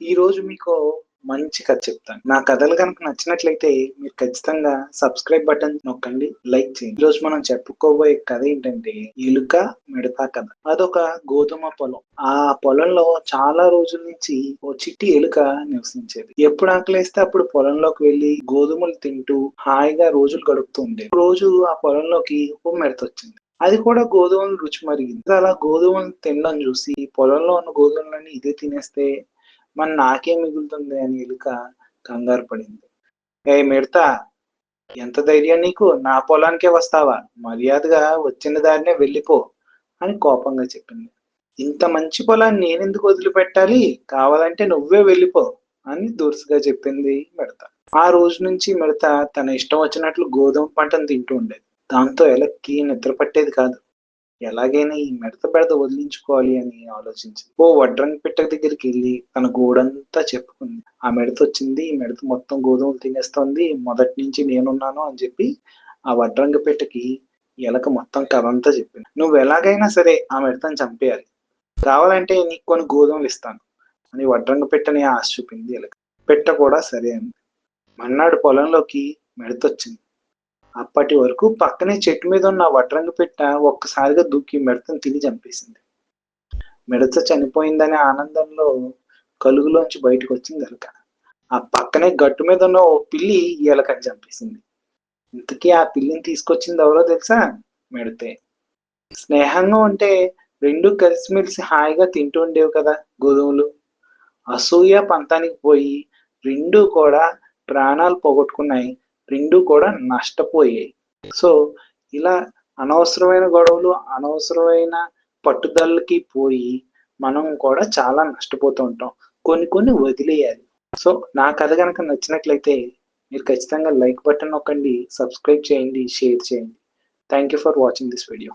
ఈ రోజు మీకు మంచి కథ చెప్తాను. నా కథలు కనుక నచ్చినట్లయితే మీరు ఖచ్చితంగా సబ్స్క్రైబ్ బటన్ నొక్కండి లైక్ చేయండి. ఈ రోజు మనం చెప్పుకోబోయే కథ ఏంటంటే ఎలుక మిడతా కథ. అదొక గోధుమ పొలం. ఆ పొలంలో చాలా రోజుల నుంచి ఓ చిట్టి ఎలుక నివసించేది. ఎప్పుడు ఆకలేస్తే అప్పుడు పొలంలోకి వెళ్ళి గోధుమలు తింటూ హాయిగా రోజులు గడుపుతూ ఉండేది. రోజు ఆ పొలంలోకి ఓ మిడత వచ్చింది. అది కూడా గోధుమలు రుచి మరిగింది. అలా గోధుమలు తినడం చూసి పొలంలో ఉన్న గోధుమలన్నీ ఇదే తినేస్తే మన నాకే మిగులుతుంది అని ఎలుక కంగారు పడింది. ఏ మిడతా ఎంత ధైర్యం నీకు? నా పొలానికే వస్తావా? మర్యాదగా వచ్చిన దారినే వెళ్ళిపో అని కోపంగా చెప్పింది. ఇంత మంచి పొలాన్ని నేనెందుకు వదిలిపెట్టాలి? కావాలంటే నువ్వే వెళ్ళిపో అని దురుసుగా చెప్పింది మిడత ఆ రోజు నుంచి మిడత తన ఇష్టం వచ్చినట్లు గోధుమ పంటను తింటూ ఉండేది. దాంతో ఎలక్కి నిద్ర పట్టేది కాదు. ఎలాగైనా ఈ మిడత బెడత వదిలించుకోవాలి అని ఆలోచించింది. ఓ వడ్రంగి పిట్ట దగ్గరికి వెళ్ళి తన గోడంతా చెప్పుకుంది. ఆ మిడత వచ్చింది ఈ మిడత మొత్తం గోధుమలు తినేస్తోంది మొదటి నుంచి నేనున్నాను అని చెప్పి ఆ వడ్రంగి పిట్టకి ఎలక మొత్తం కథ అంతా చెప్పింది. నువ్వు ఎలాగైనా సరే ఆ మిడతను చంపేయాలి. కావాలంటే నీకు కొన్ని గోధుమలు ఇస్తాను అని వడ్రంగ పెట్టని ఆశ చూపింది ఎలక. పెట్ట కూడా సరే అంది. మన్నాడు పొలంలోకి మెడతొచ్చింది. అప్పటి వరకు పక్కనే చెట్టు మీద ఉన్న వడ్రంగి పెట్ట ఒక్కసారిగా దూకి మిడతను తిని చంపేసింది. మిడత చనిపోయిందనే ఆనందంలో కలుగులోంచి బయటకు వచ్చింది ఎలక ఆ పక్కనే గట్టు మీద ఉన్న ఓ పిల్లి ఎలకని చంపేసింది. ఇంతకీ ఆ పిల్లిని తీసుకొచ్చింది ఎవరో తెలుసా? మిడతే. స్నేహంగా ఉంటే రెండు కలిసిమెలిసి హాయిగా తింటూ ఉండేవి కదా గోధుమలు. అసూయ పంతానికి పోయి రెండు కూడా ప్రాణాలు పోగొట్టుకున్నాయి. రెండు కూడా నష్టపోయాయి. సో ఇలా అనవసరమైన గొడవలు అనవసరమైన పట్టుదలకి పోయి మనం కూడా చాలా నష్టపోతూ ఉంటాం. కొన్ని కొన్ని వదిలేయాలి. సో నా కథ కనుక నచ్చినట్లయితే మీరు ఖచ్చితంగా లైక్ బటన్ నొక్కండి సబ్స్క్రైబ్ చేయండి షేర్ చేయండి. Thank you for watching this video.